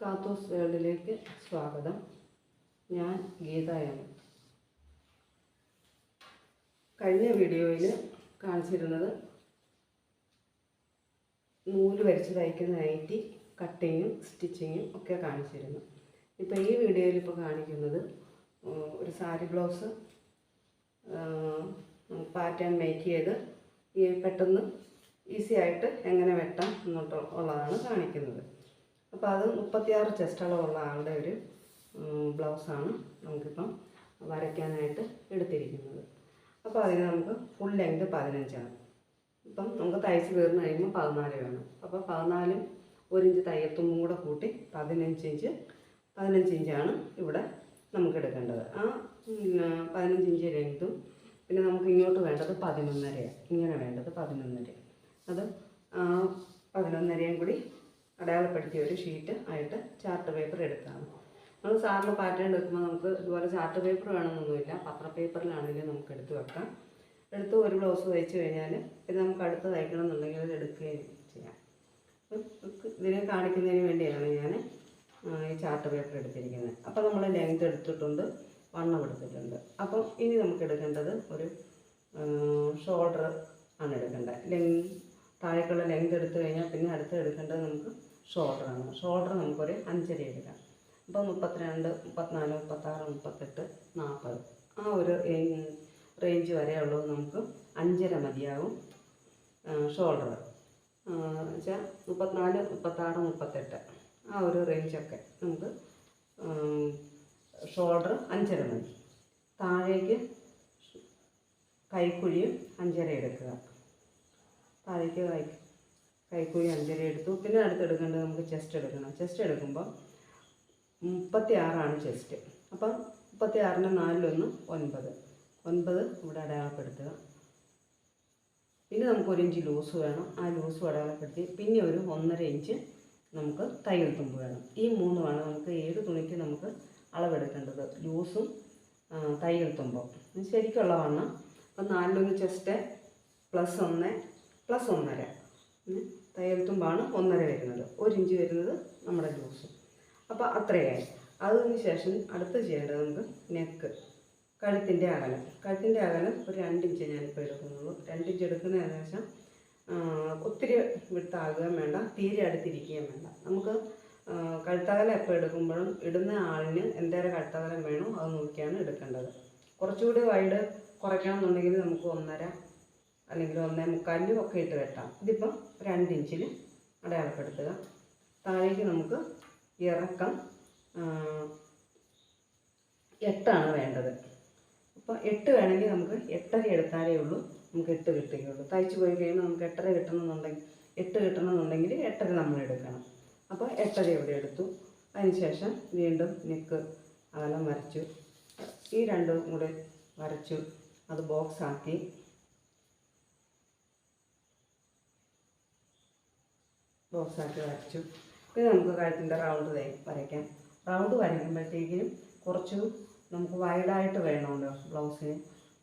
കാത്തോസ് വേൾഡിലേക്ക് സ്വാഗതം. ഞാൻ ഗീതയാണ്. കഴിഞ്ഞ വീഡിയോയിൽ കാണിച്ചിരുന്നത് നൂൽ വരച്ച് തയ്ക്കുന്ന നൈറ്റി കട്ടിങ്ങും സ്റ്റിച്ചിങ്ങും ഒക്കെ കാണിച്ചിരുന്നു. ഇപ്പോൾ ഈ വീഡിയോയിൽ ഇപ്പോൾ കാണിക്കുന്നത് ഒരു സാരി ബ്ലൗസ് പാറ്റേൺ മേക്ക് ചെയ്ത് ഈ പെട്ടെന്ന് ഈസി ആയിട്ട് എങ്ങനെ വെട്ടാം എന്നിട്ട് ഉള്ളതാണ് കാണിക്കുന്നത്. അപ്പോൾ അത് മുപ്പത്തിയാറ് ചെസ്റ്റ് അളവുള്ള ആളുടെ ഒരു ബ്ലൗസാണ് നമുക്കിപ്പം വരയ്ക്കാനായിട്ട് എടുത്തിരിക്കുന്നത്. അപ്പോൾ അതിന് നമുക്ക് ഫുൾ ലെങ്ത് പതിനഞ്ചാണ് ഇപ്പം നമുക്ക് തയ്ച്ച് തീർന്നു കഴിയുമ്പോൾ പതിനാല് വേണം. അപ്പോൾ പതിനാലും ഒരു ഇഞ്ച് തയ്യത്തുമ്പും കൂടെ കൂട്ടി പതിനഞ്ച് ഇഞ്ച് പതിനഞ്ച് ഇഞ്ചാണ് ഇവിടെ നമുക്ക് എടുക്കേണ്ടത്. ആ പതിനഞ്ച് ഇഞ്ച് ലെങ്തും പിന്നെ നമുക്ക് ഇങ്ങോട്ട് വേണ്ടത് പതിനൊന്നരയാണ് ഇങ്ങനെ വേണ്ടത് പതിനൊന്നര. അത് പതിനൊന്നരയും കൂടി അടയാളപ്പെടുത്തിയ ഒരു ഷീറ്റ് ആയിട്ട് ചാർട്ട് പേപ്പർ എടുത്താണ്. നമ്മൾ സാറിന് പാറ്റേൺ എടുക്കുമ്പോൾ നമുക്ക് ഇതുപോലെ ചാർട്ട് പേപ്പർ വേണമെന്നൊന്നുമില്ല. പത്ര പേപ്പറിലാണെങ്കിലും നമുക്ക് എടുത്ത് വെക്കാം. എടുത്ത് ഒരു ബ്ലൗസ് തയ്ച്ച് കഴിഞ്ഞാൽ പിന്നെ നമുക്ക് അടുത്ത് തയ്ക്കണം എന്നുണ്ടെങ്കിൽ അത് എടുക്കുകയും ചെയ്യാം. ഇതിനെ കാണിക്കുന്നതിന് വേണ്ടിയാണ് ഞാൻ ഈ ചാർട്ട് പേപ്പർ എടുത്തിരിക്കുന്നത്. അപ്പോൾ നമ്മൾ ലെങ്ത് എടുത്തിട്ടുണ്ട് വണ്ണം എടുത്തിട്ടുണ്ട്. അപ്പം ഇനി നമുക്ക് എടുക്കേണ്ടത് ഒരു ഷോൾഡർ ആണ് എടുക്കേണ്ടത്. ലെങ് താഴേക്കുള്ള ലെങ്ത് എടുത്തു കഴിഞ്ഞാൽ പിന്നെ അടുത്ത് എടുക്കേണ്ടത് നമുക്ക് ഷോൾഡറാണ് ഷോൾഡർ നമുക്കൊരു അഞ്ചര എടുക്കാം. അപ്പോൾ മുപ്പത്തിരണ്ട് മുപ്പത്തിനാല് മുപ്പത്താറ് മുപ്പത്തെട്ട് നാൽപ്പത് ആ ഒരു റേഞ്ച് വരെ ഉള്ളത് നമുക്ക് അഞ്ചര മതിയാവും ഷോൾഡർ വെച്ചാൽ മുപ്പത്തിനാല് മുപ്പത്താറ് മുപ്പത്തെട്ട്. ആ ഒരു റേഞ്ചൊക്കെ നമുക്ക് ഷോൾഡർ അഞ്ചര മതി. താഴേക്ക് കൈക്കുഴിയും അഞ്ചര എടുക്കുക. താഴേക്ക് കൈ കൈക്കുഴി അഞ്ചര എടുത്തു. പിന്നെ അടുത്ത് എടുക്കേണ്ടത് നമുക്ക് ചെസ്റ്റ് എടുക്കണം. ചെസ്റ്റ് എടുക്കുമ്പോൾ മുപ്പത്തി ആറാണ് ചെസ്റ്റ് അപ്പം മുപ്പത്തി ആറിന് നാലിലൊന്ന് ഒൻപത്. ഒൻപത് ഇവിടെ അടയാളപ്പെടുത്തുക. പിന്നെ നമുക്ക് ഒരു ഇഞ്ച് ലൂസ് വേണം. ആ ലൂസും അടയാളപ്പെടുത്തി പിന്നെ ഒരു ഒന്നര ഇഞ്ച് നമുക്ക് തയ്യൽ തുമ്പ് വേണം. ഈ മൂന്നുമാണ് നമുക്ക് ഏത് തുണിക്ക് നമുക്ക് അളവെടുക്കേണ്ടത്? ലൂസും തയ്യൽ തുമ്പും ശരിക്കുള്ള വണ്ണം. അപ്പം നാലിലൊന്ന് ചെസ്റ്റ് പ്ലസ് ഒന്ന് പ്ലസ് ഒന്നര. തയ്യൽ തുമ്പാണ് ഒന്നര വരുന്നത്. ഒരു ഇഞ്ച് വരുന്നത് നമ്മുടെ ലൂസും അപ്പോൾ അത്രയായി. അതിന് ശേഷം അടുത്ത് ചെയ്യേണ്ടത് നമുക്ക് നെക്ക് കഴുത്തിന്റെ അകലം. കഴുത്തിന്റെ അകലം ഒരു രണ്ടിഞ്ച് ഞാനിപ്പോൾ എടുക്കുന്നുള്ളൂ രണ്ടിഞ്ച് എടുക്കുന്നതിന് ശേഷം ആ, ഒത്തിരി വിട്ടാകുകയും വേണ്ട തീരെ അടുത്തിരിക്കുകയും വേണ്ട. നമുക്ക് കഴുത്തകലം എപ്പോൾ എടുക്കുമ്പോഴും ഇടുന്ന ആളിന് എന്തേരം കഴുത്തകലം വേണോ അത് നോക്കിയാണ് എടുക്കേണ്ടത്. കുറച്ചുകൂടി വൈഡ് കുറയ്ക്കണം എന്നുണ്ടെങ്കിൽ നമുക്ക് ഒന്നര അല്ലെങ്കിൽ ഒന്നേ മുക്കാലിനും ഒക്കെ ഇട്ട് വെട്ടാം. ഇതിപ്പം രണ്ടിഞ്ചിൽ അടയാളപ്പെടുത്തുക. താഴേക്ക് നമുക്ക് ഇറക്കം എട്ടാണ് വേണ്ടത്. അപ്പോൾ എട്ട് വേണമെങ്കിൽ നമുക്ക് എട്ടര എടുത്താലേ ഉള്ളൂ. നമുക്ക് എട്ട് കിട്ടുകയുള്ളൂ. തയ്ച്ച് പോയി കഴിയുമ്പോൾ നമുക്ക് എട്ടര കിട്ടണമെന്നുണ്ടെങ്കിൽ എട്ട് കിട്ടണമെന്നുണ്ടെങ്കിൽ എട്ടര നമ്മൾ എടുക്കണം. അപ്പോൾ എട്ടര ഇവിടെ എടുത്തു. അതിനുശേഷം വീണ്ടും നെക്ക് അകലം വരച്ചു. ഈ രണ്ടും കൂടെ വരച്ചു. അത് ബോക്സ് ആക്കി വരച്ചു. പിന്നെ നമുക്ക് കഴുത്തിന്റെ റൗണ്ട് വരയ്ക്കാം. റൗണ്ട് വരയ്ക്കുമ്പോഴത്തേക്കിനും കുറച്ച് നമുക്ക് വൈഡായിട്ട് വേണമല്ലോ ബ്ലൗസിന്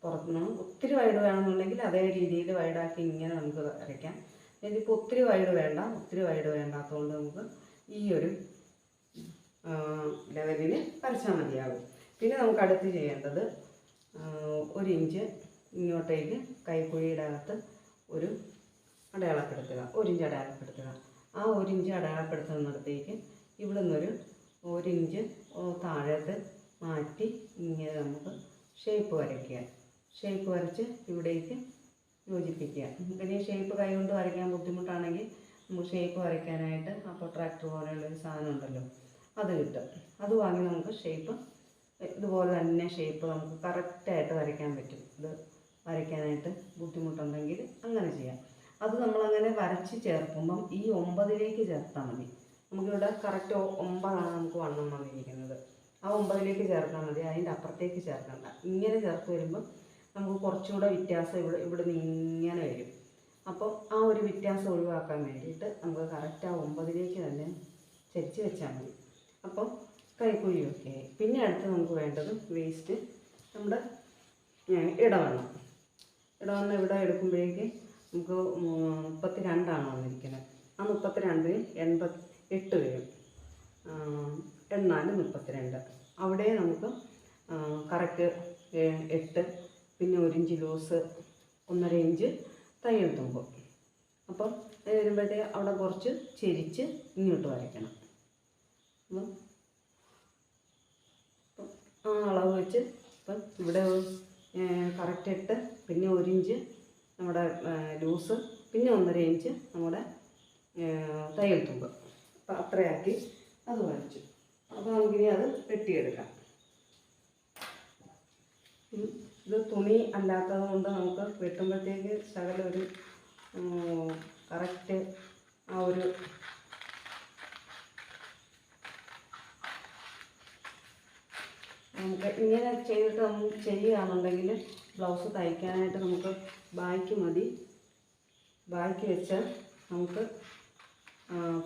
പുറത്തുനിന്ന് ഒത്തിരി വൈഡ് വേണമെന്നുണ്ടെങ്കിൽ അതേ രീതിയിൽ വൈഡാക്കി ഇങ്ങനെ നമുക്ക് വരയ്ക്കാം. ഇതിപ്പോൾ ഒത്തിരി വൈഡ് വേണ്ട ഒത്തിരി വൈഡ് വേണ്ടാത്തതുകൊണ്ട് നമുക്ക് ഈ ഒരു ലെവലിൽ വരച്ചാൽ മതിയാകും. പിന്നെ നമുക്ക് അടുത്ത് ചെയ്യേണ്ടത് ഒരു ഇഞ്ച് ഇങ്ങോട്ടേക്ക് കൈക്കുഴിയുടെ അകത്ത് ഒരു അടയാളപ്പെടുത്തുക ഒരു ഇഞ്ച് അടയാളപ്പെടുത്തുക. ആ ഒരു ഇഞ്ച് അടയാളപ്പെടുത്തുന്നിടത്തേക്ക് ഇവിടെ നിന്നൊരു ഒരു ഇഞ്ച് താഴത്ത് മാറ്റി ഇങ്ങനെ നമുക്ക് ഷേപ്പ് വരയ്ക്കുക. ഷേപ്പ് വരച്ച് ഇവിടേക്ക് യോജിപ്പിക്കുക. പിന്നെ ഷേപ്പ് കൈകൊണ്ട് വരയ്ക്കാൻ ബുദ്ധിമുട്ടാണെങ്കിൽ നമുക്ക് ഷേപ്പ് വരയ്ക്കാനായിട്ട് അപ്പോൾ ട്രാക്ടർ പോലെയുള്ള ഒരു സാധനം ഉണ്ടല്ലോ അത് കിട്ടും. അത് വാങ്ങി നമുക്ക് ഷേപ്പ് ഇതുപോലെ തന്നെ ഷേപ്പ് നമുക്ക് കറക്റ്റായിട്ട് വരയ്ക്കാൻ പറ്റും. ഇത് വരയ്ക്കാനായിട്ട് ബുദ്ധിമുട്ടുണ്ടെങ്കിൽ അങ്ങനെ ചെയ്യാം. അത് നമ്മളങ്ങനെ വരച്ച് ചേർക്കുമ്പം ഈ ഒമ്പതിലേക്ക് ചേർത്താൽ മതി. നമുക്കിവിടെ കറക്റ്റ് ഒമ്പതാണ് നമുക്ക് വണ്ണം വന്നിരിക്കുന്നത്. ആ ഒമ്പതിലേക്ക് ചേർത്താൽ മതി. അതിന്റെ അപ്പുറത്തേക്ക് ചേർക്കണ്ട. ഇങ്ങനെ ചേർത്ത് വരുമ്പം നമുക്ക് കുറച്ചുകൂടെ വ്യത്യാസം ഇവിടെ ഇവിടെ നിന്ന് ഇങ്ങനെ വരും. അപ്പോൾ ആ ഒരു വ്യത്യാസം ഒഴിവാക്കാൻ വേണ്ടിയിട്ട് നമുക്ക് കറക്റ്റ് ആ ഒമ്പതിലേക്ക് തന്നെ ചരിച്ച് വെച്ചാൽ മതി. അപ്പം കൈക്കുഴി ഒക്കെ പിന്നെ അടുത്ത് നമുക്ക് വേണ്ടത് വേസ്റ്റ് നമ്മുടെ ഇടവണ്ണം. ഇടവണ്ണം ഇവിടെ എടുക്കുമ്പോഴേക്ക് നമുക്ക് മുപ്പത്തി രണ്ടാണ് വന്നിരിക്കുന്നത്. ആ മുപ്പത്തി രണ്ടിന് എൺപത്തി എട്ട് വരും. എണ്ണാൽ മുപ്പത്തിരണ്ട്. അവിടെ നമുക്ക് കറക്റ്റ് എട്ട് പിന്നെ ഒരു ഇഞ്ച് ലൂസ് ഒന്നര ഇഞ്ച് തയ്യൽ തുമ്പ്. അപ്പം അത് വരുമ്പോഴത്തേക്ക് അവിടെ കുറച്ച് ചെരിച്ച് ഇങ്ങോട്ട് വരയ്ക്കണം. അപ്പം ആ അളവ് വെച്ച് ഇപ്പം ഇവിടെ കറക്റ്റ് ഇട്ട് പിന്നെ ഒരു ഇഞ്ച് നമ്മുടെ ലൂസ് പിന്നെ ഒന്നര ഇഞ്ച് നമ്മുടെ തയ്യൽ തുമ്പ് അപ്പം അത്രയാക്കി അത് വരച്ചു അപ്പോൾ നമുക്കിനി അത് വെട്ടിയെടുക്കാം. ഇത് തുണി അല്ലാത്തത് കൊണ്ട് നമുക്ക് വെട്ടുമ്പോഴത്തേക്ക് ശകലം ഒരു കറക്റ്റ് ആ ഒരു നമുക്ക് ഇങ്ങനെ ചെയ്തിട്ട് നമുക്ക് ചെയ്യുകയാണെന്നുണ്ടെങ്കിൽ ബ്ലൗസ് തയ്ക്കാനായിട്ട് നമുക്ക് ബായ്ക്ക് മതി. ബാക്കി വെച്ചാൽ നമുക്ക്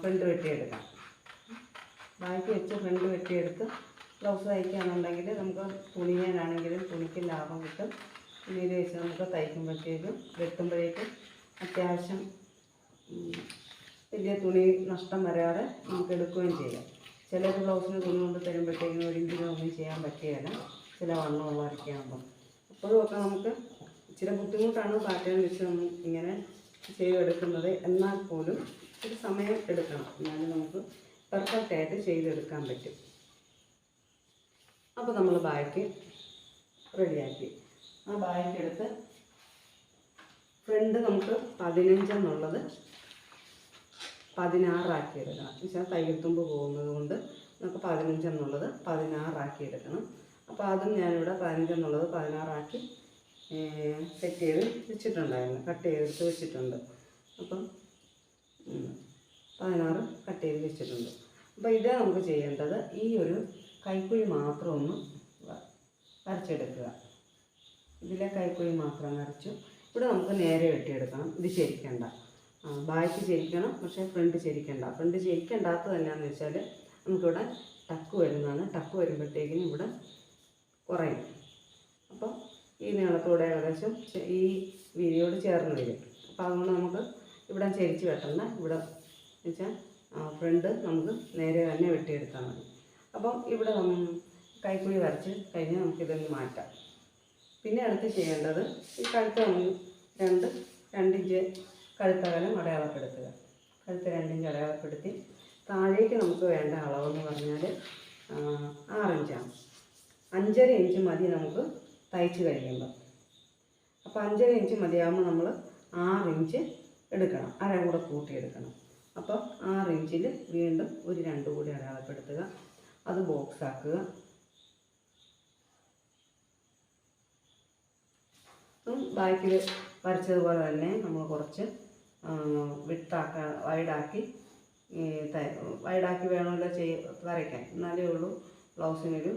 ഫ്രണ്ട് വെട്ടിയെടുക്കാം. ബാക്കി വെച്ച് ഫ്രണ്ട് വെട്ടിയെടുത്ത് ബ്ലൗസ് തയ്ക്കുകയാണെന്നുണ്ടെങ്കിൽ നമുക്ക് തുണിയാനാണെങ്കിലും തുണിക്ക് ലാഭം കിട്ടും. തുണിയിൽ വെച്ച് നമുക്ക് തയ്ക്കുമ്പോഴത്തേക്കും വെട്ടുമ്പോഴേക്കും അത്യാവശ്യം വലിയ തുണി നഷ്ടം വരാതെ നമുക്ക് എടുക്കുകയും ചെയ്യാം. ചില ബ്ലൗസിന് തുണി കൊണ്ട് തരുമ്പോഴത്തേക്കും ഒരു ഒന്നും ചെയ്യാൻ പറ്റുകയില്ല. ചില വണ്ണമുള്ളവരൊക്കെ ആകുമ്പോൾ അപ്പോഴും ഒക്കെ നമുക്ക് ഇച്ചിരി ബുദ്ധിമുട്ടാണ് പാറ്റേൺ വെച്ച് നമ്മൾ ഇങ്ങനെ ചെയ്തെടുക്കുന്നത്. എന്നാൽ പോലും ഒരു സമയം എടുക്കണം. എന്നാലും നമുക്ക് പെർഫെക്റ്റ് ആയിട്ട് ചെയ്തെടുക്കാൻ പറ്റും. അപ്പോൾ നമ്മൾ ബാക്ക് റെഡിയാക്കി. ആ ബാക്ക് എടുത്ത് ഫ്രണ്ട് നമുക്ക് പതിനഞ്ചെന്നുള്ളത് പതിനാറാക്കി എടുക്കണം വെച്ചാൽ തയ്യൽത്തുമ്പ് പോകുന്നത് കൊണ്ട് നമുക്ക് പതിനഞ്ചെന്നുള്ളത് പതിനാറാക്കി എടുക്കണം അപ്പോൾ അതും ഞാനിവിടെ പതിനഞ്ചെന്നുള്ളത് പതിനാറാക്കി സെറ്റ് ചെയ്ത് വെച്ചിട്ടുണ്ടായിരുന്നു. കട്ട് ചെയ്തെടുത്ത് വെച്ചിട്ടുണ്ട്. അപ്പം പതിനാറ് കട്ട് ചെയ്ത് വെച്ചിട്ടുണ്ട്. അപ്പോൾ ഇത് നമുക്ക് ചെയ്യേണ്ടത് ഈ ഒരു കൈക്കുഴി മാത്രം ഒന്ന് വരച്ചെടുക്കുക. ഇതിലെ കൈക്കുഴി മാത്രം വരച്ചു. ഇവിടെ നമുക്ക് നേരെ വെട്ടിയെടുക്കണം. ഇത് ശരിക്കണ്ട. ബാക്ക് ശരിക്കണം പക്ഷേ ഫ്രണ്ട് ശരിക്കണ്ട. ഫ്രണ്ട് ശരിക്കണ്ടാത്തതല്ലാന്ന് വെച്ചാൽ നമുക്കിവിടെ ടക്ക് വരുന്നതാണ്. ടക്ക് വരുമ്പോഴത്തേക്കിനും ഇവിടെ കുറയും. അപ്പം ഈ നീളത്തോടെ ഏകദേശം ഈ വീതിയോട് ചേർന്ന് വരും. അപ്പോൾ അതുകൊണ്ട് നമുക്ക് ഇവിടെ ചെരിച്ച് വെട്ടണ്ട. ഇവിടെ വെച്ചാൽ ഫ്രണ്ട് നമുക്ക് നേരെ തന്നെ വെട്ടിയെടുത്താൽ മതി. അപ്പം ഇവിടെ കൈക്കുഴി വരച്ച് കഴിഞ്ഞ് നമുക്കിതൊന്ന് മാറ്റാം. പിന്നെ അടുത്ത് ചെയ്യേണ്ടത് ഈ കഴുത്ത രണ്ട് രണ്ടിഞ്ച് കഴുത്തകലം അടയാളപ്പെടുത്തുക. കഴുത്ത് രണ്ടിഞ്ച് അടയാളപ്പെടുത്തി താഴേക്ക് നമുക്ക് വേണ്ട അളവെന്ന് പറഞ്ഞാൽ ആറിഞ്ചാണ്. അഞ്ചര ഇഞ്ച് മതി നമുക്ക് തയ്ച്ച് കഴിയുമ്പോൾ അപ്പോൾ അഞ്ചര ഇഞ്ച് മതിയാകുമ്പോൾ നമ്മൾ ആറ് ഇഞ്ച് എടുക്കണം. അര കൂടെ കൂട്ടിയെടുക്കണം അപ്പോൾ ആറ് ഇഞ്ചിൽ വീണ്ടും ഒരു രണ്ട് കൂടി അടയാളപ്പെടുത്തുക അത് ബോക്സ് ആക്കുക. ബാക്കിൽ വരച്ചതുപോലെ തന്നെ നമ്മൾ കുറച്ച് വിട്ടാക്ക വൈഡാക്കി വൈഡാക്കി വേണമല്ലോ ചെയ് വരയ്ക്കാൻ. എന്നാലേ ഉള്ളൂ ബ്ലൗസിനൊരു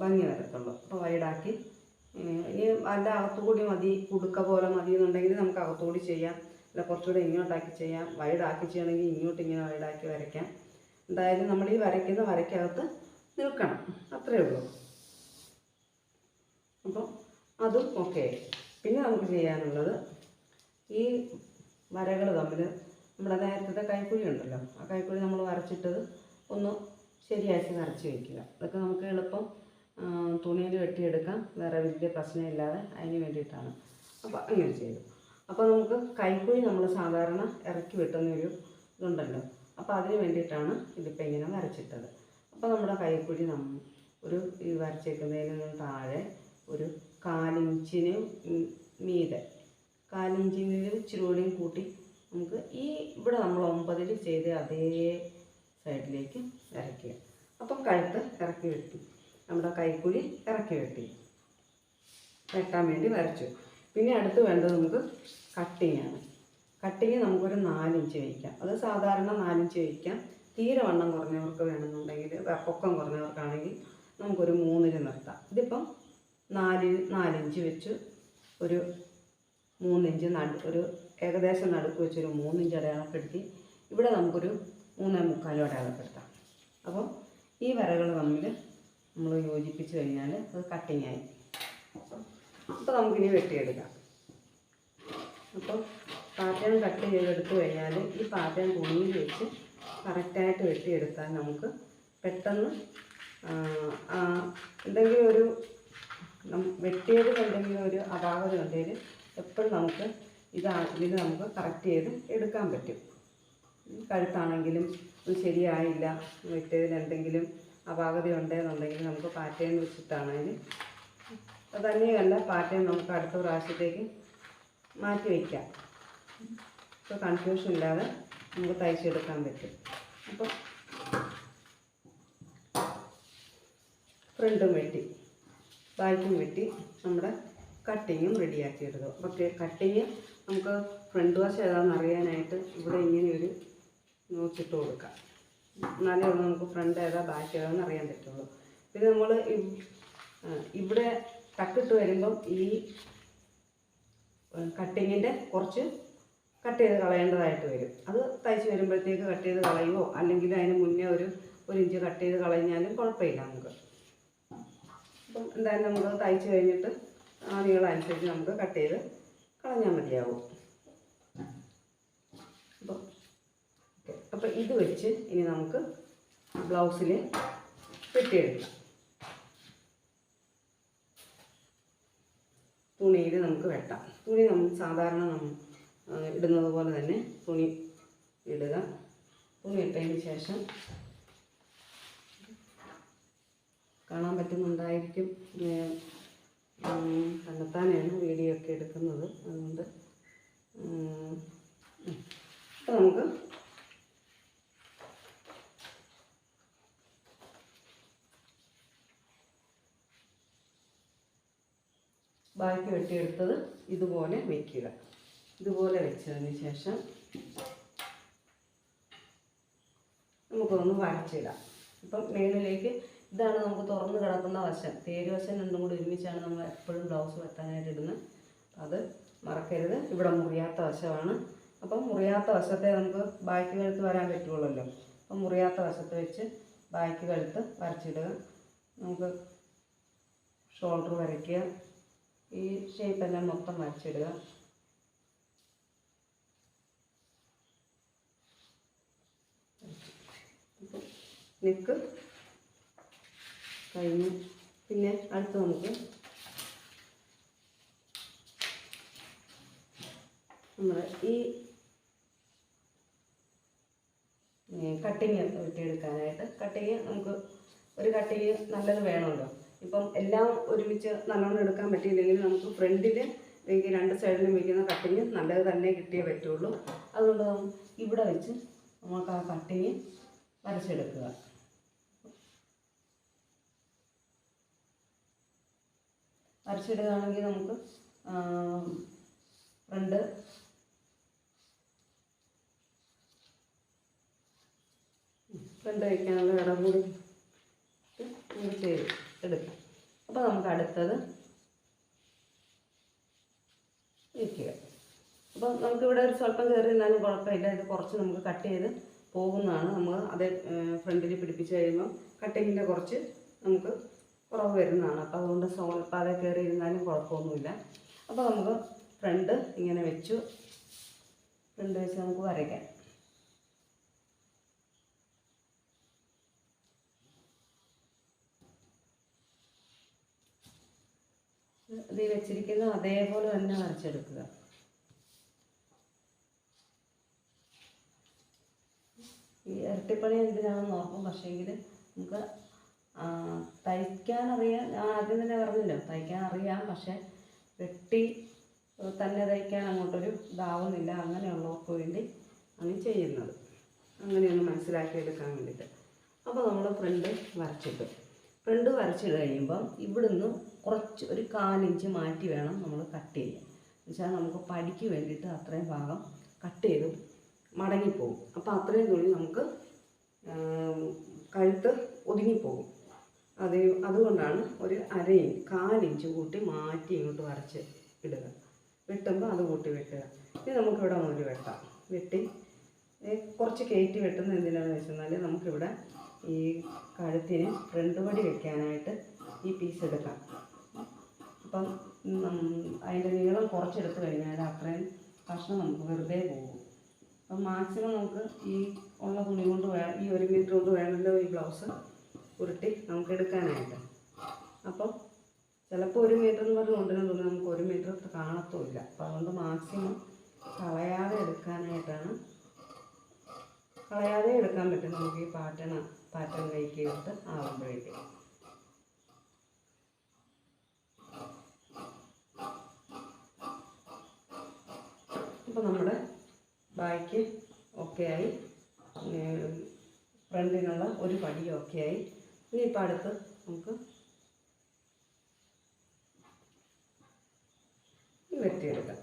ഭംഗി വരത്തുള്ളൂ. അപ്പോൾ വൈഡാക്കി ഇനി അല്ല അകത്തുകൂടി മതി കുടുക്ക പോലെ മതി എന്നുണ്ടെങ്കിൽ നമുക്ക് അകത്തുകൂടി ചെയ്യാം. അല്ല കുറച്ചുകൂടി ഇങ്ങോട്ടാക്കി ചെയ്യാം. വൈഡാക്കി ചെയ്യണമെങ്കിൽ ഇങ്ങോട്ട് ഇങ്ങനെ വൈഡാക്കി വരയ്ക്കാം. എന്തായാലും നമ്മൾ ഈ വരയ്ക്കുന്ന വരയ്ക്കകത്ത് നിൽക്കണം. അത്രയേ ഉള്ളൂ. അപ്പം അതും ഓക്കെ പിന്നെ നമുക്ക് ചെയ്യാനുള്ളത് ഈ വരകൾ തമ്മിൽ നമ്മുടെ നേരത്തെ കൈക്കുഴി ഉണ്ടല്ലോ. ആ കൈക്കുഴി നമ്മൾ വരച്ചിട്ടത് ഒന്ന് ശരിയാക്കി വരച്ച് വയ്ക്കുക. അതൊക്കെ നമുക്ക് എളുപ്പം തുണിയിൽ വെട്ടിയെടുക്കാം. വേറെ വലിയ പ്രശ്നമില്ലാതെ അതിന് വേണ്ടിയിട്ടാണ്. അപ്പോൾ അങ്ങനെ ചെയ്തു. അപ്പോൾ നമുക്ക് കൈക്കുഴി നമ്മൾ സാധാരണ ഇറക്കി വെട്ടുന്നൊരു ഇതുണ്ടല്ലോ. അപ്പോൾ അതിന് വേണ്ടിയിട്ടാണ് ഇതിപ്പോൾ ഇങ്ങനെ വരച്ചിട്ടത്. അപ്പോൾ നമ്മുടെ കൈക്കുഴി നം ഒരു ഈ വരച്ചേക്കുന്നതിന് താഴെ ഒരു കാലിഞ്ചിന് മീതെ. കാലിഞ്ചിനും ഇച്ചിരി കൂട്ടി നമുക്ക് ഈ ഇവിടെ നമ്മൾ ഒമ്പതിൽ ചെയ്ത അതേ സൈഡിലേക്ക് ഇറക്കുക അപ്പം കഴുത്ത് ഇറക്കി വെട്ടി. നമ്മുടെ കൈക്കുഴി ഇറക്കി വെട്ടി. വെട്ടാൻ വേണ്ടി വരച്ചു. പിന്നെ അടുത്ത് വേണ്ടത് നമുക്ക് കട്ടിങ് ആണ്. കട്ടിങ് നമുക്കൊരു നാലിഞ്ച് വയ്ക്കാം അത് സാധാരണ നാലിഞ്ച് വയ്ക്കാം തീരെ വണ്ണം കുറഞ്ഞവർക്ക് വേണമെന്നുണ്ടെങ്കിൽ പൊക്കം കുറഞ്ഞവർക്കാണെങ്കിൽ നമുക്കൊരു മൂന്നിൽ നിർത്താം. ഇതിപ്പം നാല് നാലിഞ്ച് വെച്ച് ഒരു മൂന്നിഞ്ച് നടു ഒരു ഏകദേശം നടുക്ക് വെച്ചൊരു മൂന്നിഞ്ച് അടയാളപ്പെടുത്തി ഇവിടെ നമുക്കൊരു മൂന്നേ മുക്കാലും അടയാളപ്പെടുത്താം. അപ്പോൾ ഈ വരകൾ തമ്മിൽ നമ്മൾ യോജിപ്പിച്ച് കഴിഞ്ഞാൽ അത് കട്ടിങ് ആയി. അപ്പോൾ നമുക്കിനി വെട്ടിയെടുക്കാം. അപ്പോൾ പാറ്റേൺ കട്ട് ചെയ്തെടുത്ത് കഴിഞ്ഞാൽ ഈ പാറ്റേൺ തുണിയിൽ വെച്ച് കറക്റ്റായിട്ട് വെട്ടിയെടുത്താൽ നമുക്ക് പെട്ടെന്ന് എന്തെങ്കിലും ഒരു വെട്ടിയതിൽ എന്തെങ്കിലും ഒരു അപാകത ഉണ്ടെങ്കിൽ എപ്പോഴും നമുക്ക് ഇതാ ഇതിന് നമുക്ക് കറക്റ്റ് ചെയ്ത് എടുക്കാൻ പറ്റും. കഴുത്താണെങ്കിലും ശരിയായില്ല വെട്ടിയതിൽ എന്തെങ്കിലും അപാകത ഉണ്ടെന്നുണ്ടെങ്കിൽ നമുക്ക് പാറ്റേൺ വെച്ചിട്ടാണ് അത് തന്നെയല്ല പാറ്റേൺ നമുക്ക് അടുത്ത പ്രാവശ്യത്തേക്ക് മാറ്റി വയ്ക്കാം. ഇപ്പോൾ കൺഫ്യൂഷൻ ഇല്ലാതെ നമുക്ക് തയ്ച്ചെടുക്കാൻ പറ്റും. അപ്പോൾ ഫ്രണ്ടും വെട്ടി ബാക്കും വെട്ടി നമ്മുടെ കട്ടിങ്ങും റെഡിയാക്കി എടുക്കും. അപ്പോൾ കട്ടിങ് നമുക്ക് ഫ്രണ്ട് വശം ഏതാണെന്ന് അറിയാനായിട്ട് ഇവിടെ ഇങ്ങനെ ഒരു നോക്കിട്ട് കൊടുക്കാം. എന്നാലേ ഉള്ളൂ നമുക്ക് ഫ്രണ്ട് ഏതാ ബാക്ക് ഏതാന്ന് അറിയാൻ പറ്റുള്ളൂ. പിന്നെ നമ്മൾ ഇവിടെ ടക്കിട്ട് വരുമ്പം ഈ കട്ടിങ്ങിന്റെ കുറച്ച് കട്ട് ചെയ്ത് കളയേണ്ടതായിട്ട് വരും. അത് തയ്ച്ച് വരുമ്പോഴത്തേക്ക് കട്ട് ചെയ്ത് കളയുമോ അല്ലെങ്കിൽ അതിന് മുന്നേ ഒരു ഒരു ഇഞ്ച് കട്ട് ചെയ്ത് കളഞ്ഞാലും കുഴപ്പമില്ല നമുക്ക്. അപ്പം എന്തായാലും നമ്മൾ തയ്ച്ച് കഴിഞ്ഞിട്ട് ആ നീളം അനുസരിച്ച് നമുക്ക് കട്ട് ചെയ്ത് കളഞ്ഞാൽ മതിയാവും അപ്പം ഓക്കെ അപ്പം ഇത് വെച്ച് ഇനി നമുക്ക് ബ്ലൗസിൽ വെട്ടിയെടുക്കാം തുണിയിൽ നമുക്ക് വെട്ടാം. തുണി നമ്മൾ സാധാരണ നമ്മ- ആ, ഇടുന്നത് പോലെ തന്നെ തുണി ഇടുക. തുണി ഇട്ടതിന് ശേഷം കാണാൻ പറ്റുന്നുണ്ടായിരിക്കും. കണ്ടെത്താനാണ് വീഡിയോ ഒക്കെ എടുക്കുന്നത്. അതുകൊണ്ട് ഉം, ഉം. അപ്പോൾ നമുക്ക് ബാക്കി വെട്ടിയെടുത്തത് ഇതുപോലെ വെക്കുക. ഇതുപോലെ വെച്ചതിന് ശേഷം നമുക്കൊന്ന് വരച്ചിടാം. ഇപ്പം മേളിലേക്ക് ഇതാണ് നമുക്ക് തുറന്ന് കിടക്കുന്ന വശം. തേര് വശം രണ്ടും കൂടി ഒരുമിച്ചാണ് നമ്മൾ എപ്പോഴും ബ്ലൗസ് വെട്ടാനായിട്ട് ഇടുന്നത്. അത് മറക്കരുത്. ഇവിടെ മുറിയാത്ത വശമാണ്. അപ്പം മുറിയാത്ത വശത്തെ നമുക്ക് ബാക്ക് കഴുത്ത് വരാൻ പറ്റുള്ളല്ലോ. അപ്പം മുറിയാത്ത വശത്ത് വെച്ച് ബാക്ക് കഴുത്ത് വരച്ചിടുക. നമുക്ക് ഷോൾഡർ വരയ്ക്കുക. ഈ ഷേപ്പെല്ലാം മൊത്തം വരച്ചിടുക. നെക്ക് കഴിഞ്ഞു പിന്നെ അടുത്ത് നമുക്ക് നമ്മുടെ ഈ കട്ടിങ് വെട്ടിയെടുക്കാനായിട്ട് കട്ടിങ് നമുക്ക് ഒരു കട്ടിങ് നല്ലത് വേണമല്ലോ. ഇപ്പം എല്ലാം ഒരുമിച്ച് നല്ലോണം എടുക്കാൻ പറ്റിയില്ലെങ്കിൽ നമുക്ക് ഫ്രണ്ടിൽ എനിക്ക് രണ്ട് സൈഡിലും വയ്ക്കുന്ന കട്ടിങ് നല്ലത് തന്നെ കിട്ടിയേ പറ്റുള്ളൂ. അതുകൊണ്ട് ഇവിടെ വെച്ച് നമുക്ക് ആ കട്ടിങ് വരച്ചെടുക്കുക. വരച്ചിടുകയാണെങ്കിൽ നമുക്ക് ഫ്രണ്ട് ഫ്രണ്ട് വയ്ക്കാനുള്ള ഇടം കൂടി ചെയ്ത്. എടുക്കാം. അപ്പോൾ നമുക്ക് അടുത്തത് വയ്ക്കുക നമുക്ക് നമുക്കിവിടെ ഒരു സ്വല്പം കയറി നിന്നാലും കുഴപ്പമില്ല. ഇത് കുറച്ച് നമുക്ക് കട്ട് ചെയ്ത് പോകുന്നതാണ്. നമ്മൾ അതേ ഫ്രണ്ടിൽ പിടിപ്പിച്ച് കഴിയുമ്പം കട്ടിങ്ങിന്റെ കുറച്ച് നമുക്ക് കുറവ് വരുന്നതാണ്. അപ്പോൾ അതുകൊണ്ട് സ്വല്പം അതേ കയറി ഇരുന്നാലും കുഴപ്പമൊന്നുമില്ല. അപ്പോൾ നമുക്ക് ഫ്രണ്ട് ഇങ്ങനെ വെച്ചു. ഫ്രണ്ട് വെച്ച് നമുക്ക് വരയ്ക്കാം. ഇതിൽ വെച്ചിരിക്കുന്ന അതേപോലെ തന്നെ വരച്ചെടുക്കുക. ഈ ഇരട്ടിപ്പണി എന്തിനാണെന്ന് ഓർക്കും പക്ഷേങ്കിൽ നമുക്ക് തയ്ക്കാൻ അറിയാം ഞാൻ ആദ്യം തന്നെ പറഞ്ഞല്ലോ തയ്ക്കാൻ അറിയാം പക്ഷെ വെട്ടി തന്നെ തയ്ക്കാൻ അങ്ങോട്ടൊരു ഇതാവുന്നില്ല. അങ്ങനെയുള്ളവർക്ക് വേണ്ടി ആണ് ചെയ്യുന്നത്. അങ്ങനെയൊന്ന് മനസ്സിലാക്കിയെടുക്കാൻ വേണ്ടിയിട്ട്. അപ്പോൾ നമ്മൾ ഫ്രണ്ട് വരച്ചിട്ടു. ഫ്രണ്ട് വരച്ചിട്ട് കഴിയുമ്പം ഇവിടുന്ന് കുറച്ച് ഒരു കാലിഞ്ച് മാറ്റി വേണം നമ്മൾ കട്ട് ചെയ്യാൻ. എന്നുവെച്ചാൽ നമുക്ക് പടിക്ക് വേണ്ടിയിട്ട് അത്രയും ഭാഗം കട്ട് ചെയ്ത് മടങ്ങിപ്പോകും. അപ്പോൾ അത്രയും തുണി നമുക്ക് കഴുത്ത് ഒതുങ്ങിപ്പോകും. അത് അതുകൊണ്ടാണ് ഒരു അര ഇഞ്ച് കാലിഞ്ച് കൂട്ടി മാറ്റി ഇങ്ങോട്ട് വരച്ച് ഇടുക. വെട്ടുമ്പോൾ അത് കൂട്ടി വെട്ടുക. ഇനി നമുക്കിവിടെ മുതൽ വെട്ടാം. വെട്ടി കുറച്ച് കയറ്റി വെട്ടുന്നത് എന്തിനാണെന്ന് വെച്ചെന്നാൽ നമുക്കിവിടെ ഈ കഴുത്തിന് ഫ്രണ്ട് പടി വെക്കാനായിട്ട് ഈ പീസ് എടുക്കാം. അപ്പം അതിന്റെ നീളം കുറച്ചെടുത്ത് കഴിഞ്ഞാൽ അത്രയും കഷ്ണം നമുക്ക് വെറുതെ പോകും. അപ്പം മാക്സിമം നമുക്ക് ഈ ഉള്ള തുണി കൊണ്ട് വേ ഈ ഒരു മീറ്റർ കൊണ്ട് വേണമല്ലോ ഈ ബ്ലൗസ് ഉരുട്ടി നമുക്ക് എടുക്കാനായിട്ട്. അപ്പം ചിലപ്പോൾ ഒരു മീറ്റർ എന്ന് പറഞ്ഞ് കൊണ്ടുവരുന്ന തുണി നമുക്ക് ഒരു മീറ്റർ കാണത്തുമില്ല. അപ്പം അതുകൊണ്ട് മാക്സിമം കളയാതെ എടുക്കാനായിട്ടാണ് കളയാതെ എടുക്കാൻ പറ്റും നമുക്ക് ഈ പാറ്റേൺ പാറ്റേൺ കഴിക്കിയിട്ട് ആകുമ്പോഴേക്കും അപ്പോൾ നമ്മുടെ ബാക്ക് ഓക്കെ ആയി. ഫ്രണ്ടിനുള്ള ഒരു പടി ഓക്കെ ആയി. ഇനി ഇനിയിപ്പോൾ അടുത്ത് നമുക്ക് വെട്ടിയെടുക്കാം.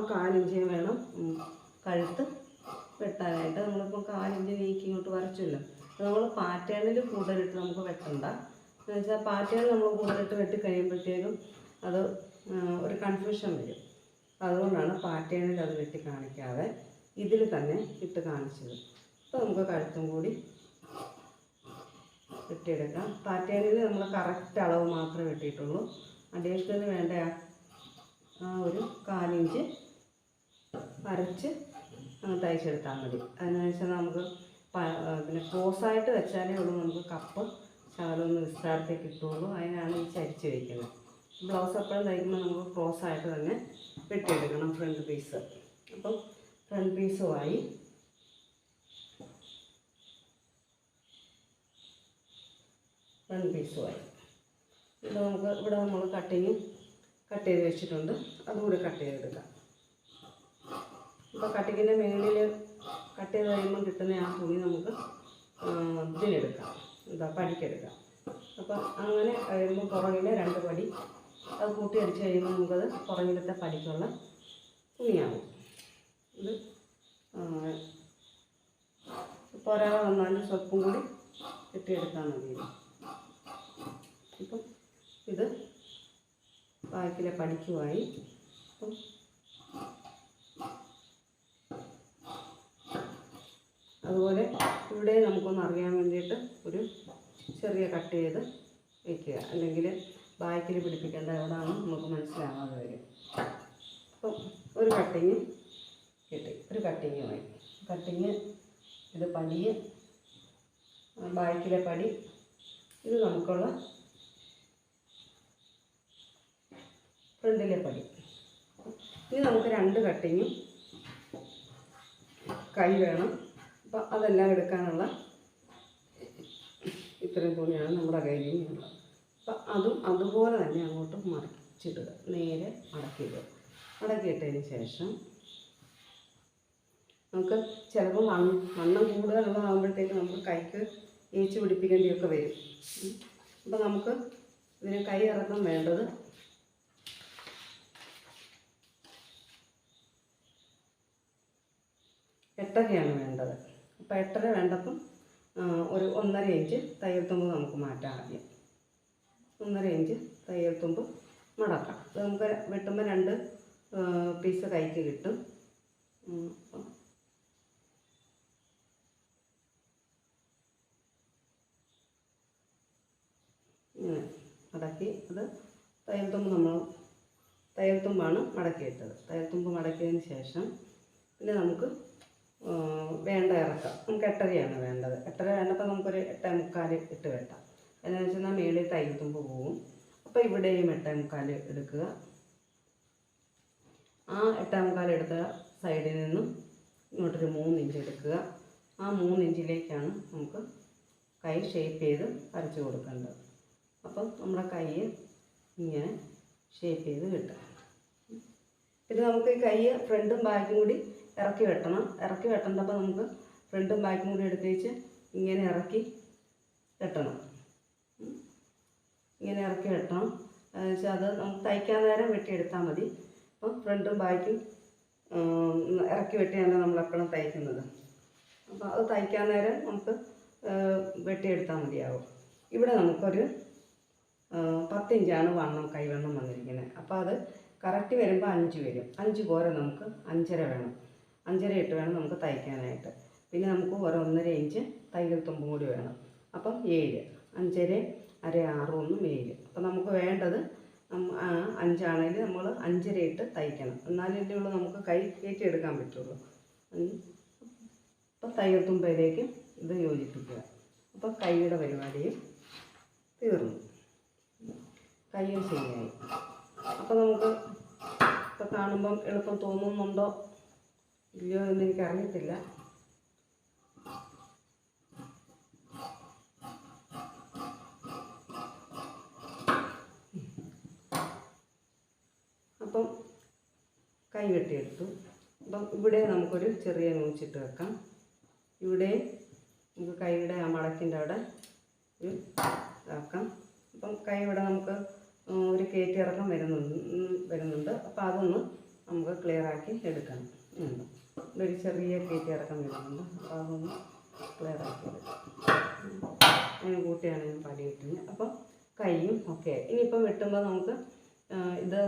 ആ കാലിഞ്ച് വേണം. കഴുത്ത് വെട്ടാനായിട്ട് നമ്മളിപ്പോൾ കാലിഞ്ച് നീക്കി ഇങ്ങോട്ട് വരച്ചല്ലോ. നമ്മൾ പാറ്റേണിൽ കൂടുതലിട്ട് നമുക്ക് വെട്ടണ്ട എന്ന് വെച്ചാൽ പാറ്റേൺ നമ്മൾ കൂടുതലിട്ട് വെട്ടി കഴിയുമ്പോഴത്തേക്കും അത് ഒരു കൺഫ്യൂഷൻ വരും. അതുകൊണ്ടാണ് പാറ്റേണിൽ അത് വെട്ടി കാണിക്കാതെ ഇതിൽ തന്നെ ഇട്ട് കാണിച്ചത്. അപ്പോൾ നമുക്ക് കഴുത്തും കൂടി വെട്ടിയെടുക്കാം. പാറ്റേണിൽ നമ്മൾ കറക്റ്റ് അളവ് മാത്രമേ വെട്ടിയിട്ടുള്ളൂ. അഡീഷണൽ വേണ്ട ആ ഒരു കാലിഞ്ച് അരച്ച് തയ്ച്ചെടുത്താൽ മതി. വെച്ചാൽ നമുക്ക് പിന്നെ ക്ലോസായിട്ട് വെച്ചാലേ ഉള്ളൂ. നമുക്ക് കപ്പ് ശകലമൊന്ന് വിസ്താരത്തിൽ കിട്ടുള്ളൂ അതിനാണ് ഈ ചരിച്ച് വയ്ക്കുന്നത് ബ്ലൗസ് എപ്പോഴും തയ്ക്കുമ്പോൾ നമുക്ക് ക്ലോസായിട്ട് തന്നെ വെട്ടിയെടുക്കണം ഫ്രണ്ട് പീസ് അപ്പം ഫ്രണ്ട് പീസുമായി ഫ്രണ്ട് പീസുമായി ഇത് നമുക്ക് ഇവിടെ നമ്മൾ കട്ടിങ് കട്ട് ചെയ്ത് വെച്ചിട്ടുണ്ട്. അതുകൂടി കട്ട് ചെയ്തെടുക്കാം. ഇപ്പോൾ കട്ടിങ്ങിന്റെ മേളിൽ കട്ട് ചെയ്ത് കഴിയുമ്പം കിട്ടുന്ന ആ തുണി നമുക്ക് ഇതിനെടുക്കാം എന്താ പടിക്കെടുക്കാം. അപ്പോൾ അങ്ങനെ കഴിയുമ്പോൾ പുറകിലെ രണ്ട് പടി അത് കൂട്ടി അടിച്ച് കഴിയുമ്പോൾ നമുക്കത് പുറകിലത്തെ പടിക്കുള്ള തുണിയാവും. ഇത് പോരാതെ വന്നാലും സ്വപ്പും കൂടി കെട്ടിയെടുത്താൽ മതി ഇപ്പം ഇത് ബാക്കിലെ പടിക്കുമായി അപ്പം അതുപോലെ ഇവിടെ നമുക്കൊന്ന് അറിയാൻ വേണ്ടിയിട്ട് ഒരു ചെറിയ കട്ട് ചെയ്ത് വയ്ക്കുക അല്ലെങ്കിൽ ബാക്കിൽ പിടിപ്പിക്കേണ്ട എവിടെയാണ് നമുക്ക് മനസ്സിലാവാതെ വരും. അപ്പം ഒരു കട്ടിങ് കിട്ടി. ഒരു കട്ടിങ് വായി കട്ടിങ് ഇത് പടിയെ ബാക്കിലെ പടി ഇത് നമുക്കുള്ള ഫ്രണ്ടിലെ പടി. ഇനി നമുക്ക് രണ്ട് കട്ടിങ്ങും കൈ വേണം. അപ്പം അതെല്ലാം എടുക്കാനുള്ള ഇത്രയും തുണിയാണ് നമ്മുടെ കയ്യിൽ കയ്യിലുള്ളത്. അപ്പം അതും അതുപോലെ തന്നെ അങ്ങോട്ട് മറിച്ചിടുക. നേരെ മടക്കിയിടുക. മടക്കിയിട്ടതിന് ശേഷം നമുക്ക് ചിലപ്പോൾ വണ്ണം വണ്ണം കൂടുതലുള്ളതാകുമ്പോഴത്തേക്ക് നമുക്ക് കൈക്ക് ഏച്ച് പിടിപ്പിക്കേണ്ടിയൊക്കെ വരും. അപ്പം നമുക്ക് ഇതിന് കൈ ഇറക്കം വേണ്ടത് എട്ടരയാണ് വേണ്ടത് അപ്പോൾ എട്ടര വേണ്ടപ്പം ഒരു ഒന്നര ഇഞ്ച് തയ്യൽ തുമ്പ് നമുക്ക് മാറ്റാം ആദ്യം. ഒന്നര ഇഞ്ച് തയ്യൽ തുമ്പ് മടക്കാം. അത് നമുക്ക് വെട്ടുമ്പോൾ രണ്ട് പീസ് കൈക്ക് കിട്ടും. ഇങ്ങനെ മടക്കി അത് തയ്യൽ തുമ്പ് നമ്മൾ തയ്യൽ തുമ്പാണ് മടക്കിയിട്ടത്. തയ്യൽ തുമ്പ് മടക്കിയതിന് ശേഷം പിന്നെ നമുക്ക് വേണ്ട ഇറക്കാം. നമുക്ക് എട്ടരയാണ് വേണ്ടത്. എട്ടര വേണ്ടപ്പോൾ നമുക്കൊരു എട്ടേ മുക്കാൽ ഇട്ട് വെട്ടാം. എന്താണെന്ന് വെച്ചാൽ മേളിൽ തയ്യൽ തുമ്പ് പോവും. അപ്പോൾ ഇവിടെയും എട്ടേ മുക്കാൽ എടുക്കുക. ആ എട്ടേ മുക്കാൽ എടുത്ത സൈഡിൽ നിന്നും ഇങ്ങോട്ടൊരു മൂന്ന് ഇഞ്ച് എടുക്കുക. ആ മൂന്ന് ഇഞ്ചിലേക്കാണ് നമുക്ക് കൈ ഷേപ്പ് ചെയ്ത് വരച്ച് കൊടുക്കേണ്ടത്. അപ്പം നമ്മുടെ കൈ ഇങ്ങനെ ഷേപ്പ് ചെയ്ത് കിട്ടും. പിന്നെ നമുക്ക് ഈ കൈ ഫ്രണ്ടും ബാക്കും കൂടി ഇറക്കി വെട്ടണം. ഇറക്കി വെട്ടേണ്ടപ്പോൾ നമുക്ക് ഫ്രണ്ടും ബാക്കും കൂടി എടുത്ത് വെച്ച് ഇങ്ങനെ ഇറക്കി വെട്ടണം. ഇങ്ങനെ ഇറക്കി വെട്ടണം. വെച്ചാൽ അത് നമുക്ക് തയ്ക്കാൻ നേരം വെട്ടിയെടുത്താൽ മതി. അപ്പം ഫ്രണ്ടും ബാക്കും ഇറക്കി വെട്ടിയാണ് നമ്മൾ എപ്പോഴും തയ്ക്കുന്നത്. അപ്പോൾ അത് തയ്ക്കാൻ നേരം നമുക്ക് വെട്ടിയെടുത്താൽ മതിയാവും. ഇവിടെ നമുക്കൊരു പത്തിഞ്ചാണ് വണ്ണം കൈവണ്ണം വന്നിരിക്കുന്നത് അപ്പോൾ അത് കറക്റ്റ് വരുമ്പോൾ അഞ്ച് വരും. അഞ്ച് പോരെ നമുക്ക് അഞ്ചര വേണം. അഞ്ചര ഇട്ട് വേണം നമുക്ക് തയ്ക്കാനായിട്ട്. പിന്നെ നമുക്ക് ഒരു ഒന്നര ഇഞ്ച് തയ്യൽ തുമ്പും കൂടി വേണം. അപ്പം ഏഴ് അഞ്ചര അര ആറ് ഒന്നും ഏഴ്. അപ്പം നമുക്ക് വേണ്ടത് അഞ്ചാണെങ്കിൽ നമ്മൾ അഞ്ചര ഇട്ട് തയ്ക്കണം. എന്നാലല്ലേ ഉള്ളൂ നമുക്ക് കൈ കയറ്റി എടുക്കാൻ പറ്റുള്ളൂ അപ്പം തയ്യൽ തുമ്പയിലേക്ക് ഇത് യോജിപ്പിക്കുക. അപ്പോൾ കൈയുടെ പരിപാടിയും തീർന്നു. കയ്യും ശരിയായി. അപ്പോൾ നമുക്ക് ഇപ്പോൾ കാണുമ്പം എളുപ്പം തോന്നുന്നുണ്ടോ? ഇല്ലയോ എന്ന് എനിക്കറിയത്തില്ല. അപ്പം കൈ വെട്ടിയെടുത്തു. അപ്പം ഇവിടെ നമുക്കൊരു ചെറിയ നൂച്ചിട്ട് വെക്കാം. ഇവിടെ നമുക്ക് കൈയുടെ ആ മടക്കിന്റെ അവിടെ ഒരു ഇതാക്കാം. അപ്പം കൈ ഇവിടെ നമുക്ക് ഒരു കയറ്റിറക്കം വരുന്നുണ്ട് വരുന്നുണ്ട്. അപ്പോൾ അതൊന്ന് നമുക്ക് ക്ലിയറാക്കി എടുക്കണം. ഒരു ചെറിയ കയറ്റിയിറക്കം വരുന്നുണ്ട്. അപ്പോൾ അതൊന്ന് ക്ലിയർ ആക്കി എടുക്കാം. ഉം. അതിന് കൂട്ടിയാണ് ഞാൻ പടി കിട്ടുന്നത് അപ്പം കൈയും ഓക്കെ ഇനിയിപ്പോൾ വെട്ടുമ്പോൾ നമുക്ക് ഇത്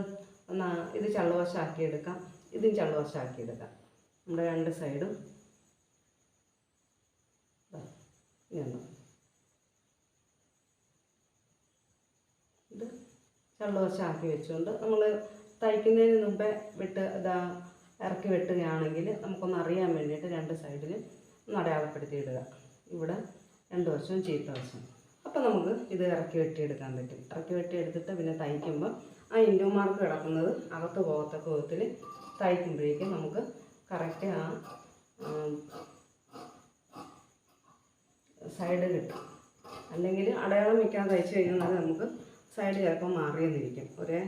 ഇത് ചള്ളവശാക്കിയെടുക്കാം ഇതും ചള്ളവശാക്കിയെടുക്കാം നമ്മുടെ രണ്ട് സൈഡും. ഇങ്ങനെ ഇത് ചള്ളുവശമാക്കി വെച്ചുകൊണ്ട് നമ്മൾ തയ്ക്കുന്നതിന് മുമ്പേ വിട്ട് ഇതാ ഇറക്കി വെട്ടുകയാണെങ്കിൽ നമുക്കൊന്ന് അറിയാൻ വേണ്ടിയിട്ട് രണ്ട് സൈഡിൽ ഒന്ന് അടയാളപ്പെടുത്തി ഇടുക ഇവിടെ രണ്ട് വശവും ചീത്ത വശവും. അപ്പോൾ നമുക്ക് ഇത് ഇറക്കി വെട്ടിയെടുക്കാൻ പറ്റും. ഇറക്കി വെട്ടിയെടുത്തിട്ട് പിന്നെ തയ്ക്കുമ്പോൾ ആ ഇൻഡോ മാർക്ക് കിടക്കുന്നത് അകത്ത് പോകത്തക്ക വിധത്തിൽ തയ്ക്കുമ്പോഴേക്കും നമുക്ക് കറക്റ്റ് ആ സൈഡ് കിട്ടും. അല്ലെങ്കിൽ അടയാളം വയ്ക്കാൻ തയ്ച്ച് കഴിഞ്ഞാൽ നമുക്ക് സൈഡ് ചിലപ്പോൾ മാറിയെന്നിരിക്കും. ഒരേ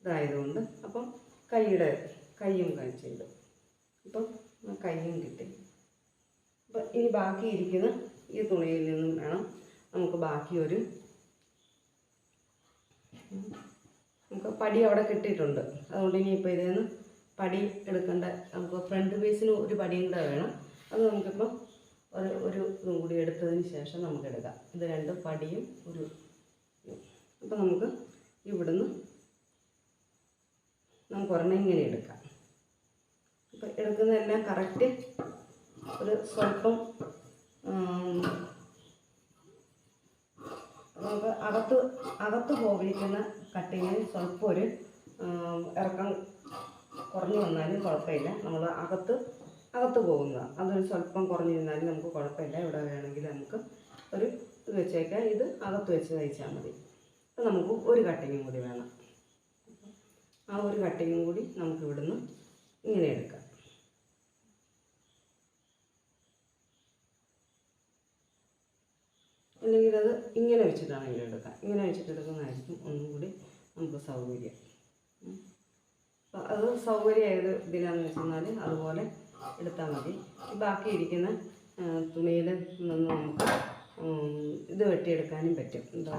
ഇതായതുകൊണ്ട്. അപ്പം കൈയുടെ കൈയും കൈ ചെയ്തു അപ്പം ആ കൈയും കിട്ടി. അപ്പം ഇനി ബാക്കി ഇരിക്കുന്ന ഈ തുണിയിൽ നിന്നും വേണം നമുക്ക് ബാക്കി ഒരു നമുക്ക് പടി അവിടെ കിട്ടിയിട്ടുണ്ട്. അതുകൊണ്ട് ഇനിയിപ്പോൾ ഇതിൽ നിന്ന് പടി എടുക്കേണ്ട നമുക്ക് ഫ്രണ്ട് പീസിന് ഒരു പടിയും കൂടെ വേണം. അത് നമുക്കിപ്പം ഒരു ഒരു ഇതും കൂടി എടുത്തതിന് ശേഷം നമുക്ക് എടുക്കാം. ഇത് രണ്ട് പടിയും ഒരു അപ്പം നമുക്ക് ഇവിടുന്ന് നമുക്ക് ഒരെണ്ണം ഇങ്ങനെ എടുക്കാം. എടുക്കുന്നതെല്ലാം കറക്റ്റ് ഒരു സ്വല്പം നമുക്ക് അകത്ത് അകത്ത് പോയിരിക്കുന്ന കട്ടിങ്ങിന് സ്വല്പം ഒരു ഇറക്കം കുറഞ്ഞു വന്നാലും കുഴപ്പമില്ല. നമ്മൾ അകത്ത് അകത്ത് പോകുന്നത്. അതൊരു സ്വല്പം കുറഞ്ഞു വന്നാലും നമുക്ക് കുഴപ്പമില്ല. ഇവിടെ വേണമെങ്കിൽ നമുക്ക് ഒരു ഇത് വെച്ചേക്കാം. ഇത് അകത്ത് വെച്ച് തയ്ച്ചാൽ മതി. അപ്പം നമുക്ക് ഒരു കട്ടിങ്ങും കൂടി വേണം. ആ ഒരു കട്ടിങ്ങും കൂടി നമുക്ക് ഇവിടുന്ന് ഇങ്ങനെ എടുക്കാം. അല്ലെങ്കിൽ അത് ഇങ്ങനെ വെച്ചിട്ടാണെങ്കിലും എടുക്കാം ഇങ്ങനെ വെച്ചിട്ട് എടുക്കുന്നതായിരിക്കും ഒന്നും കൂടി നമുക്ക് സൗകര്യം. അത് സൗകര്യം ഏത് ഇതിലാണെന്ന് വെച്ചാൽ അതുപോലെ എടുത്താൽ മതി. ബാക്കി ഇരിക്കുന്ന തുണിയിൽ നിന്ന് നമുക്ക് ഇത് വെട്ടിയെടുക്കാനും പറ്റും. എന്താ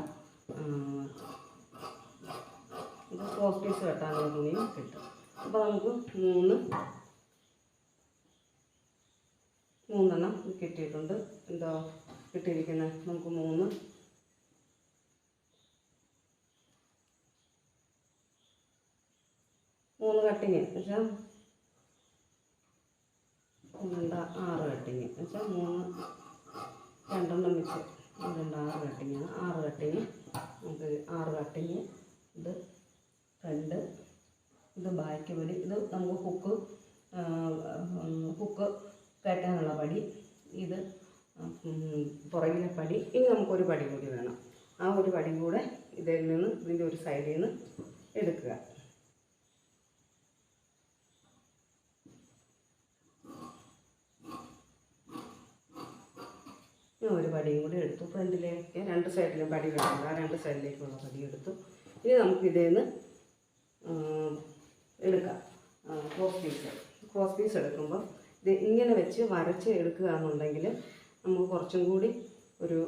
ക്രോസ് പീസ് വെട്ടാനുള്ള തുണിയും കിട്ടും. അപ്പോൾ നമുക്ക് മൂന്ന് മൂന്നെണ്ണം കിട്ടിയിട്ടുണ്ട്. എന്താ കിട്ടിയിരിക്കുന്നത് നമുക്ക് മൂന്ന്. മൂന്ന് കട്ടിങ് വെച്ചാൽ രണ്ട് ആറ് കട്ടിങ് വെച്ചാൽ മൂന്ന് രണ്ടെണ്ണം വെച്ച് രണ്ട് ആറ് കട്ടിങ് ആറ് കട്ടിങ് നമുക്ക് ആറ് കട്ടിങ് ഇത് ഫ്രണ്ട് ഇത് ബാക്ക് പടി. ഇത് നമുക്ക് ഹുക്ക് ഹുക്ക് കയറ്റാനുള്ള പടി. ഇത് പുറകിലെ പടി. ഇനി നമുക്കൊരു പടി കൂടി വേണം. ആ ഒരു പടി കൂടെ ഇതിൽ നിന്ന് ഇതിന്റെ ഒരു സൈഡിൽ നിന്ന് എടുക്കുക. ഒരു പടിയും കൂടി എടുത്തു. ഫ്രണ്ടിലേക്ക് രണ്ട് സൈഡിലും പടി വേണം. ആ രണ്ട് സൈഡിലേക്കുള്ള പടി എടുത്തു. ഇനി നമുക്ക് ഇതിൽ നിന്ന് എടുക്കാം. ക്രോസ് പീസ് ക്രോസ് പീസ് എടുക്കുമ്പോൾ ഇത് ഇങ്ങനെ വെച്ച് വരച്ച് എടുക്കുക എന്നുണ്ടെങ്കിൽ നമുക്ക് കുറച്ചും കൂടി ഒരു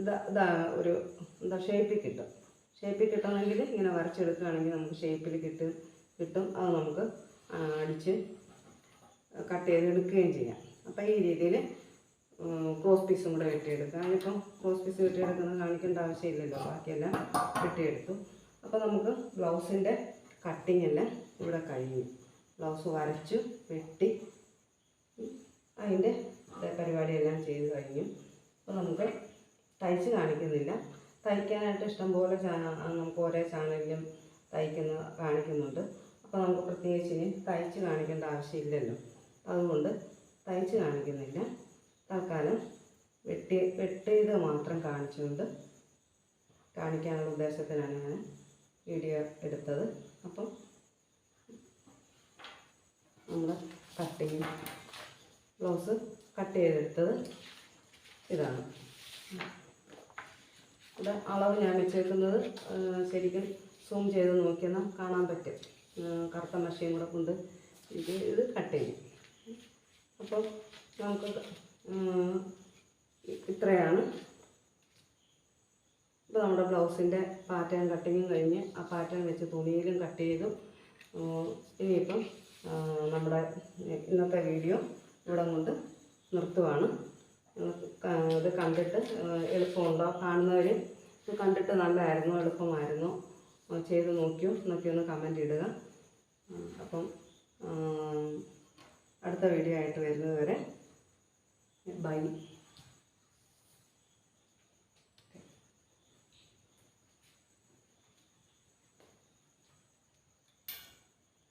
ഇതാ ഇതാ ഒരു എന്താ ഷേപ്പിൽ കിട്ടും. ഷേപ്പിൽ കിട്ടണമെങ്കിൽ ഇങ്ങനെ വരച്ചെടുക്കുകയാണെങ്കിൽ നമുക്ക് ഷേപ്പിൽ കിട്ടും. കിട്ടും. അത് നമുക്ക് അടിച്ച് കട്ട് ചെയ്തെടുക്കുകയും ചെയ്യാം. അപ്പോൾ ഈ രീതിയിൽ ക്രോസ് പീസും കൂടെ വെട്ടിയെടുക്കുക. അതിനിപ്പം ക്രോസ് പീസ് വെട്ടിയെടുക്കുന്നത് കാണിക്കേണ്ട ആവശ്യമില്ലല്ലോ. ബാക്കിയെല്ലാം വെട്ടിയെടുത്തു. അപ്പോൾ നമുക്ക് ബ്ലൗസിന്റെ കട്ടിങ് എല്ലാം ഇവിടെ കഴിഞ്ഞു. ബ്ലൗസ് വരച്ചു വെട്ടി അതിന്റെ പരിപാടിയെല്ലാം ചെയ്ത് കഴിഞ്ഞു. അപ്പോൾ നമുക്ക് തയ്ച്ച് കാണിക്കുന്നില്ല. തയ്ക്കാനായിട്ട് ഇഷ്ടംപോലെ നമുക്ക് ഓരോ ചാനലിലും തയ്ക്കുന്ന കാണിക്കുന്നുണ്ട്. അപ്പോൾ നമുക്ക് പ്രത്യേകിച്ച് ഇനി തയ്ച്ച് കാണിക്കേണ്ട ആവശ്യമില്ലല്ലോ. അതുകൊണ്ട് തയ്ച്ച് കാണിക്കുന്നില്ല. തൽക്കാലം വെട്ടി വെട്ടിയത് മാത്രം കാണിച്ചുകൊണ്ട് കാണിക്കാനുള്ള ഉദ്ദേശത്തിനാണ് ഞാൻ വീഡിയോ എടുത്തത്. അപ്പം നമ്മൾ കട്ടിങ് ബ്ലൗസ് കട്ട് ചെയ്തെടുത്തത് ഇതാണ്. ഇവിടെ അളവ് ഞാൻ വെച്ചേക്കുന്നത് ശരിക്കും സൂം ചെയ്ത് നോക്കിയാൽ കാണാൻ പറ്റും. കറുത്ത മഷീൻ കൂടെ കൊണ്ട് ഇത് ഇത് കട്ട് ചെയ്യും. അപ്പോൾ നമുക്ക് ഇത്രയാണ്. ഇപ്പോൾ നമ്മുടെ ബ്ലൗസിന്റെ പാറ്റേൺ കട്ടിങ്ങും കഴിഞ്ഞ് ആ പാറ്റേൺ വെച്ച് തുണിയിലും കട്ട് ചെയ്തു ഇനിയിപ്പം നമ്മുടെ ഇന്നത്തെ വീഡിയോ ഇവിടെ കൊണ്ട് നിർത്തുവാണ് അത് കണ്ടിട്ട് എളുപ്പമുണ്ടോ? കാണുന്നവർ കണ്ടിട്ട് നല്ലതായിരുന്നു എളുപ്പമായിരുന്നു. ചെയ്ത് നോക്കിയോ എന്നൊക്കെ ഒന്ന് കമന്റ് ഇടുക. അപ്പം അടുത്ത വീഡിയോ ആയിട്ട് വരുന്നത് വരെ ബൈ.